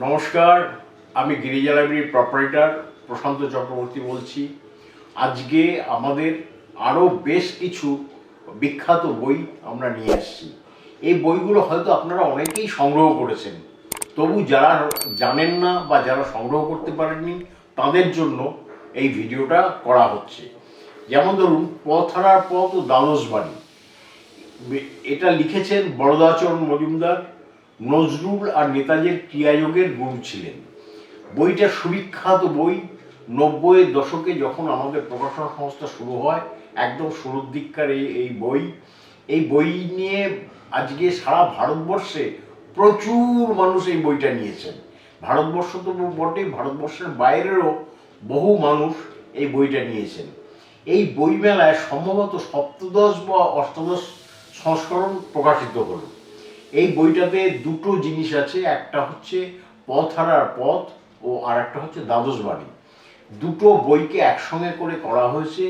নমস্কার, আমি গিরিজা লাইব্রেরির প্রপারেটর প্রশান্ত চক্রবর্তী বলছি। আজকে আমাদের আরও বেশ কিছু বিখ্যাত বই আমরা নিয়ে আসছি। এই বইগুলো হয়তো আপনারা অনেকেই সংগ্রহ করেছেন। তবু যারা জানেন না বা যারা সংগ্রহ করতে পারেননি, তাদের জন্য এই ভিডিওটা করা হচ্ছে। যেমন ধরুন পথ হারার পথ ও দ্বাদশ বাণী। এটা লিখেছেন বরদাচরণ মজুমদার। নজরুল আর নেতাজির ক্রিয়াযোগের গুরু ছিলেন। বইটা সুবিখ্যাত বই। নব্বইয়ের দশকে যখন আমাদের প্রকাশনা সংস্থা শুরু হয়, একদম শুরুর দিককার এই এই বই। এই বই নিয়ে আজকে সারা ভারতবর্ষে প্রচুর মানুষ এই বইটা নিয়েছেন। ভারতবর্ষ তো বটেই, ভারতবর্ষের বাইরেরও বহু মানুষ এই বইটা নিয়েছেন। এই বইমেলায় সম্ভবত সপ্তদশ বা অষ্টাদশ সংস্করণ প্রকাশিত হলো। এই বইটাতে দুটো জিনিস আছে, একটা হচ্ছে পথ হারার পথ ও আর একটা হচ্ছে দ্বাদশ বাণী। দুটো বইকে একসঙ্গে করে করা হয়েছে।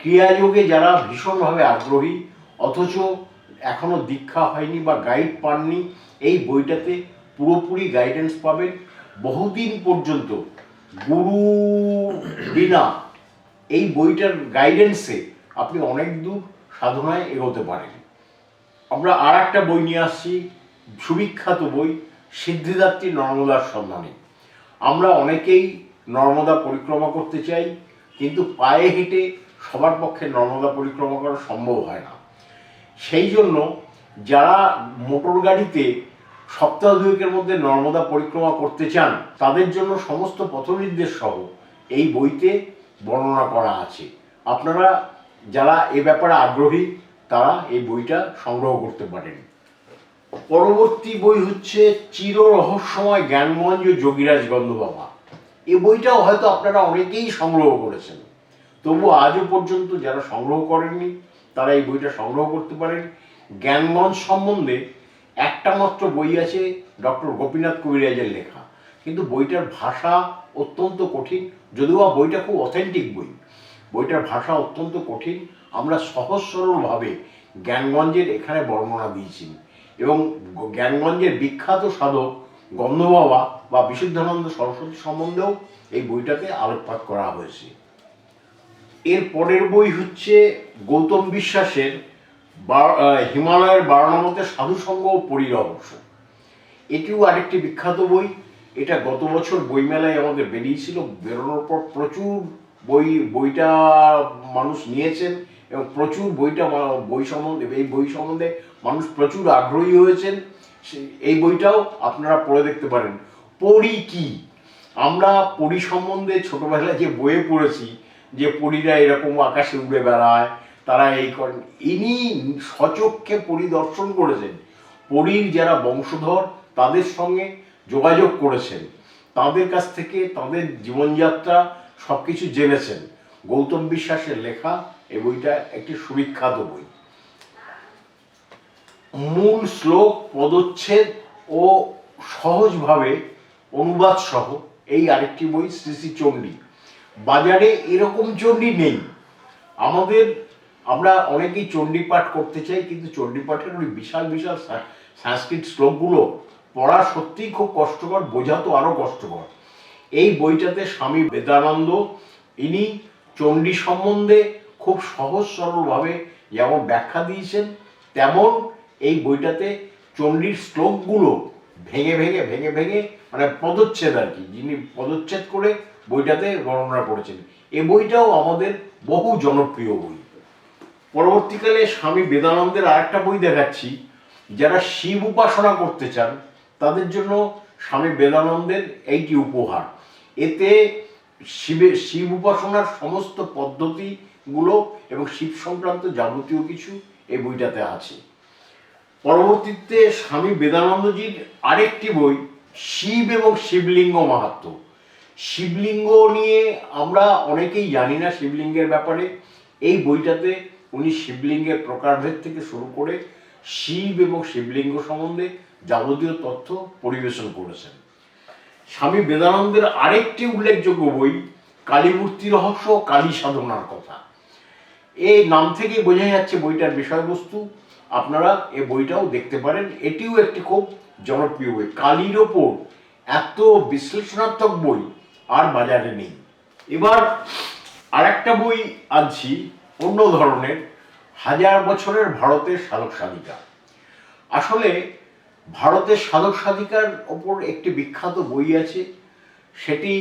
ক্রিয়াযোগে যারা ভীষণভাবে আগ্রহী, অথচ এখনও দীক্ষা হয়নি বা গাইড পাননি, এই বইটাতে পুরোপুরি গাইডেন্স পাবেন। বহুদিন পর্যন্ত গুরু বিনা এই বইটার গাইডেন্সে আপনি অনেক দূর সাধনায় এগোতে পারেন। আমরা আর একটা বই নিয়ে আসছি, সুবিখ্যাত বই, সিদ্ধিদাত্রী নর্মদার সন্ধানে। আমরা অনেকেই নর্মদা পরিক্রমা করতে চাই, কিন্তু পায়ে হেঁটে সবার পক্ষে নর্মদা পরিক্রমা করা সম্ভব হয় না। সেই জন্য যারা মোটর গাড়িতে সপ্তাহ দুয়েকের মধ্যে নর্মদা পরিক্রমা করতে চান, তাদের জন্য সমস্ত পথনির্দেশ সহ এই বইতে বর্ণনা করা আছে। আপনারা যারা এ ব্যাপারে আগ্রহী তারা এই বইটা সংগ্রহ করতে পারেন। পরবর্তী বই হচ্ছে চির রহস্যময় জ্ঞানমঞ্জ যোগীরাজ গন্ধবাবা। এই বইটাও হয়তো আপনারা অনেকেই সংগ্রহ করেছেন। তবু আজও পর্যন্ত যারা সংগ্রহ করেননি, তারা এই বইটা সংগ্রহ করতে পারেন। জ্ঞানমঞ্চ সম্বন্ধে একটা মাত্র বই আছে ডক্টর গোপীনাথ কবিরাজের লেখা। কিন্তু বইটার ভাষা অত্যন্ত কঠিন, যদিও বইটা খুব অথেন্টিক বই। বইটার ভাষা অত্যন্ত কঠিন। আমরা সহজ সরলভাবে জ্ঞানগঞ্জের এখানে বর্ণনা দিয়েছি এবং জ্ঞানগঞ্জের বিখ্যাত সাধক গন্ধবাবা বা বিশুদ্ধানন্দ সরস্বতী সম্বন্ধেও এই বইটাতে আলোকপাত করা হয়েছে। এর পরের বই হচ্ছে গৌতম বিশ্বাসের হিমালয়ের বারাণমতে সাধুসঙ্গ ও পরিরহস্য এটিও আরেকটি বিখ্যাত বই। এটা গত বছর বইমেলায় আমাদের বেরিয়েছিল, বেরোনোর পর প্রচুর বই, বইটা মানুষ নিয়েছেন এবং প্রচুর বইটা বই সম্বন্ধে, এই বই সম্বন্ধে মানুষ প্রচুর আগ্রহী হয়েছেন। এই বইটাও আপনারা পড়ে দেখতে পারেন। পড়ি কি? আমরা পড়ি সম্বন্ধে ছোটোবেলায় যে বইয়ে পড়েছি, যে পরীরা এরকম আকাশে উড়ে বেড়ায়, তারা এই করেন, ইনি সচক্ষে পরিদর্শন করেছেন। পরীর যারা বংশধর, তাদের সঙ্গে যোগাযোগ করেছেন। তাদের কাছ থেকে তাদের জীবনযাত্রা সব কিছু জেনেছেন। গৌতম বিশ্বাসের লেখা এই বইটা একটি সুবিখ্যাত বই। মূল শ্লোক, পদচ্ছেদ ও সহজভাবে অনুবাদ সহ এই আরেকটি বই শ্রী শ্রী চণ্ডী। বাজারে এরকম চণ্ডী নেই। আমাদের, আমরা অনেকেই চণ্ডী পাঠ করতে চাই, কিন্তু চণ্ডী পাঠের ওই বিশাল বিশাল সংস্কৃত শ্লোকগুলো পড়া সত্যিই খুব কষ্টকর, বোঝা তো আরও কষ্টকর। এই বইটাতে স্বামী বেদানন্দ, ইনি চণ্ডী সম্বন্ধে খুব সহজ সরলভাবে যেমন ব্যাখ্যা দিয়েছেন, তেমন এই বইটাতে চণ্ডীর শ্লোকগুলো ভেঙে ভেঙে ভেঙে ভেঙে মানে পদচ্ছেদ আর কি, যিনি পদচ্ছেদ করে বইটাতে বর্ণনা করেছেন। এই বইটাও আমাদের বহু জনপ্রিয় বই। পরবর্তীকালে স্বামী বেদানন্দের আরেকটা বই দেখাচ্ছি, যারা শিব উপাসনা করতে চান, তাদের জন্য স্বামী বেদানন্দের এইটি উপহার। এতে শিবের শিব উপাসনার সমস্ত পদ্ধতিগুলো এবং শিব সংক্রান্ত যাবতীয় কিছু এই বইটাতে আছে। পরবর্তীতে স্বামী বেদানন্দজির আরেকটি বই, শিব এবং শিবলিঙ্গ মাহাত্ম্য শিবলিঙ্গ নিয়ে আমরা অনেকেই জানি না শিবলিঙ্গের ব্যাপারে। এই বইটাতে উনি শিবলিঙ্গের প্রকারভেদ থেকে শুরু করে শিব এবং শিবলিঙ্গ সম্বন্ধে যাবতীয় তথ্য পরিবেশন করেছেন। স্বামী বেদানন্দের আরেকটি উল্লেখযোগ্য বই, কালীমূর্তি রহস্য, কালী সাধনার কথা। এই নাম থেকেই বোঝা যাচ্ছে বইটার বিষয়বস্তু। আপনারা এ বইটাও দেখতে পারেন। এটিও একটি খুব জনপ্রিয় বই। কালীর ওপর এত বিশ্লেষণাত্মক বই আর বাজারে নেই। এবার আরেকটা বই আনছি, অন্য ধরনের, হাজার বছরের ভারতের সাধক সাধিকা আসলে ভারতের সাধক সাধিকার ওপর একটি বিখ্যাত বই আছে, সেটি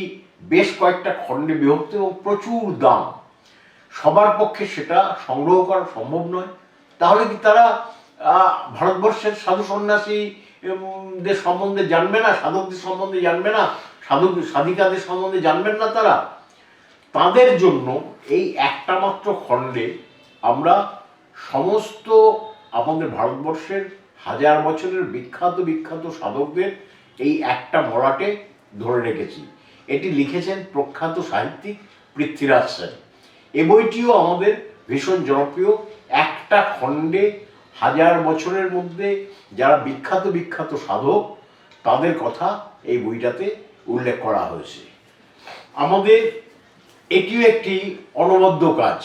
বেশ কয়েকটা খণ্ডে বিভক্ত এবং প্রচুর দাম। সবার পক্ষে সেটা সংগ্রহ করা সম্ভব নয়। তাহলে কি তারা ভারতবর্ষের সাধু সন্ন্যাসী দের সম্বন্ধে জানবে না, সাধকদের সম্বন্ধে জানবে না, সাধক সাধিকাদের সম্বন্ধে জানবেন না তারা? তাদের জন্য এই একটা মাত্র খণ্ডে আমরা সমস্ত আমাদের ভারতবর্ষের হাজার বছরের বিখ্যাত বিখ্যাত সাধকদের এই একটা মরাটে ধরে রেখেছি। এটি লিখেছেন প্রখ্যাত সাহিত্যিক পৃথ্বীরাজ সেন। এ বইটিও আমাদের ভীষণ জনপ্রিয়। একটা খণ্ডে হাজার বছরের মধ্যে যারা বিখ্যাত বিখ্যাত সাধক, তাদের কথা এই বইটাতে উল্লেখ করা হয়েছে। আমাদের এটিও একটি অনবদ্য কাজ।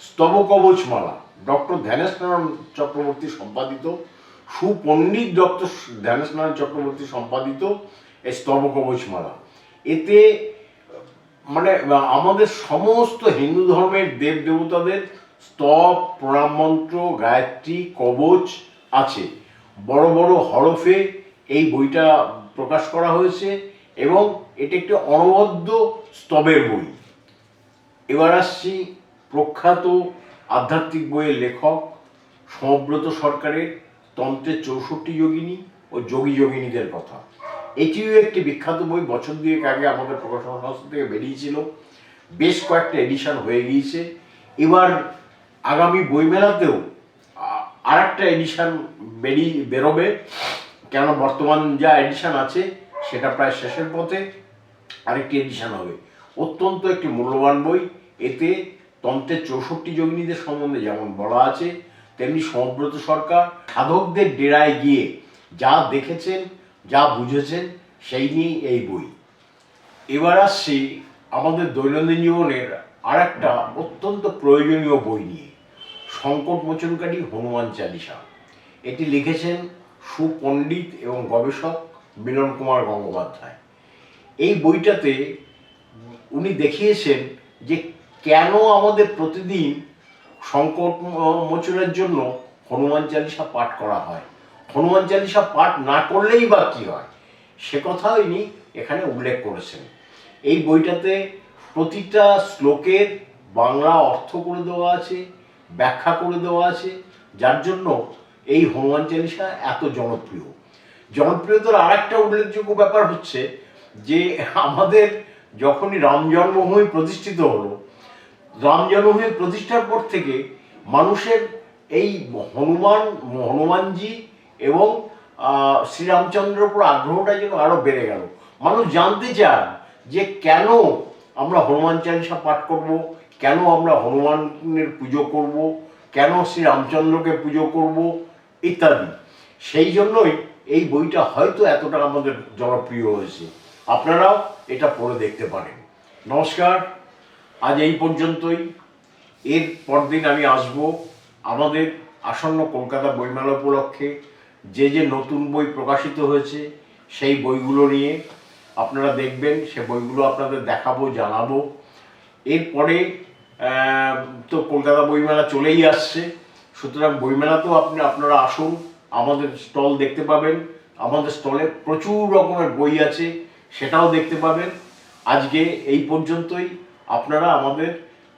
স্তবকবচমালা। ডক্টর ধ্যানেশনারায়ণ চক্রবর্তী সম্পাদিত সুপণ্ডিত ডক্টর ধ্যানেশনারায়ণ চক্রবর্তী সম্পাদিত এই স্তবকবচমালা এতে মানে আমাদের সমস্ত হিন্দু ধর্মের দেব দেবতাদের স্তব, প্রণাম মন্ত্র, গায়ত্রী, কবচ আছে। বড় বড় হরফে এই বইটা প্রকাশ করা হয়েছে এবং এটি একটি অনবদ্য স্তবের বই। এবার আসছি প্রখ্যাত আধ্যাত্মিক বইয়ের লেখক সমব্রত সরকারের তন্ত্রের চৌষট্টি যোগিনী ও যোগী যোগিনীদের কথা। এটিও একটি বিখ্যাত বই, বছর দুয়েক আগে আমাদের প্রকাশনা সংস্থা থেকে বেরিয়েছিল। বেশ কয়েকটা এডিশন হয়ে গিয়েছে। এবার আগামী বইমেলাতেও আর একটা এডিশন বেরিয়ে বেরোবে। কেন বর্তমান যা এডিশন আছে, সেটা প্রায় শেষের পথে আরেকটি এডিশন হবে। অত্যন্ত একটি মূল্যবান বই। এতে তন্ত্রের চৌষট্টি যোগিনীদের সম্বন্ধে যেমন বলা আছে তেমনি সমব্রত সরকার সাধকদের ডেরায় গিয়ে যা দেখেছেন, যা বুঝেছেন, সেই নিয়েই এই বই। এবার আসছি আমাদের দৈনন্দিন জীবনের আর একটা অত্যন্ত প্রয়োজনীয় বই নিয়ে, সংকট মোচনকারী হনুমান চালিসা। এটি লিখেছেন সুপণ্ডিত এবং গবেষক মিলন কুমার গঙ্গোপাধ্যায়। এই বইটাতে উনি দেখিয়েছেন যে কেন আমাদের প্রতিদিন সংকট মোচনের জন্য হনুমান চালিসা পাঠ করা হয়। হনুমান চালিসা পাঠ না করলেই বা কী হয়? সে কথা ইনি এখানে উল্লেখ করেছেন। এই বইটাতে প্রতিটা শ্লোকের বাংলা অর্থ করে দেওয়া আছে, ব্যাখ্যা করে দেওয়া আছে, যার জন্য এই হনুমান চালিসা এত জনপ্রিয়। জনপ্রিয়তার আর একটা উল্লেখযোগ্য ব্যাপার হচ্ছে যে আমাদের যখনই রাম জন্মভূমি প্রতিষ্ঠিত হলো রাম জন্মভূমি প্রতিষ্ঠার পর থেকে মানুষের এই হনুমান, হনুমানজি এবং শ্রীরামচন্দ্রের উপর আগ্রহটা যেন আরও বেড়ে গেল। মানুষ জানতে চায় যে কেন আমরা হনুমান চালিসা পাঠ করব, কেন আমরা হনুমানের পুজো করব, কেন শ্রীরামচন্দ্রকে পুজো করব, ইত্যাদি। সেই জন্যই এই বইটা হয়তো এতটা আমাদের জনপ্রিয় হয়েছে। আপনারাও এটা পড়ে দেখতে পারেন। নমস্কার। আজ এই পর্যন্তই। এর পরদিন আমি আসব আমাদের আসন্ন কলকাতা বইমেলা উপলক্ষে। যে যে নতুন বই প্রকাশিত হয়েছে, সেই বইগুলো নিয়ে আপনারা দেখবেন, সে বইগুলো আপনাদের দেখাবো, জানাব। এরপরে তো কলকাতা বইমেলা চলেই আসছে। সুতরাং বইমেলাতেও আপনি, আপনারা আসুন, আমাদের স্টল দেখতে পাবেন। আমাদের স্টলে প্রচুর রকমের বই আছে, সেটাও দেখতে পাবেন। আজকে এই পর্যন্তই। আপনারা আমাদের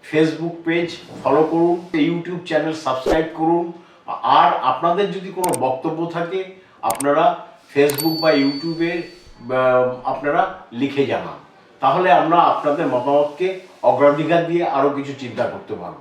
ফেসবুক পেজ ফলো করুন ইউটিউব চ্যানেল সাবস্ক্রাইব করুন। আর আপনাদের যদি কোনো বক্তব্য থাকে, আপনারা ফেসবুক বা ইউটিউবে আপনারা লিখে জানান। তাহলে আমরা আপনাদের মতামতকে অগ্রাধিকার দিয়ে আরও কিছু চিন্তা করতে পারব।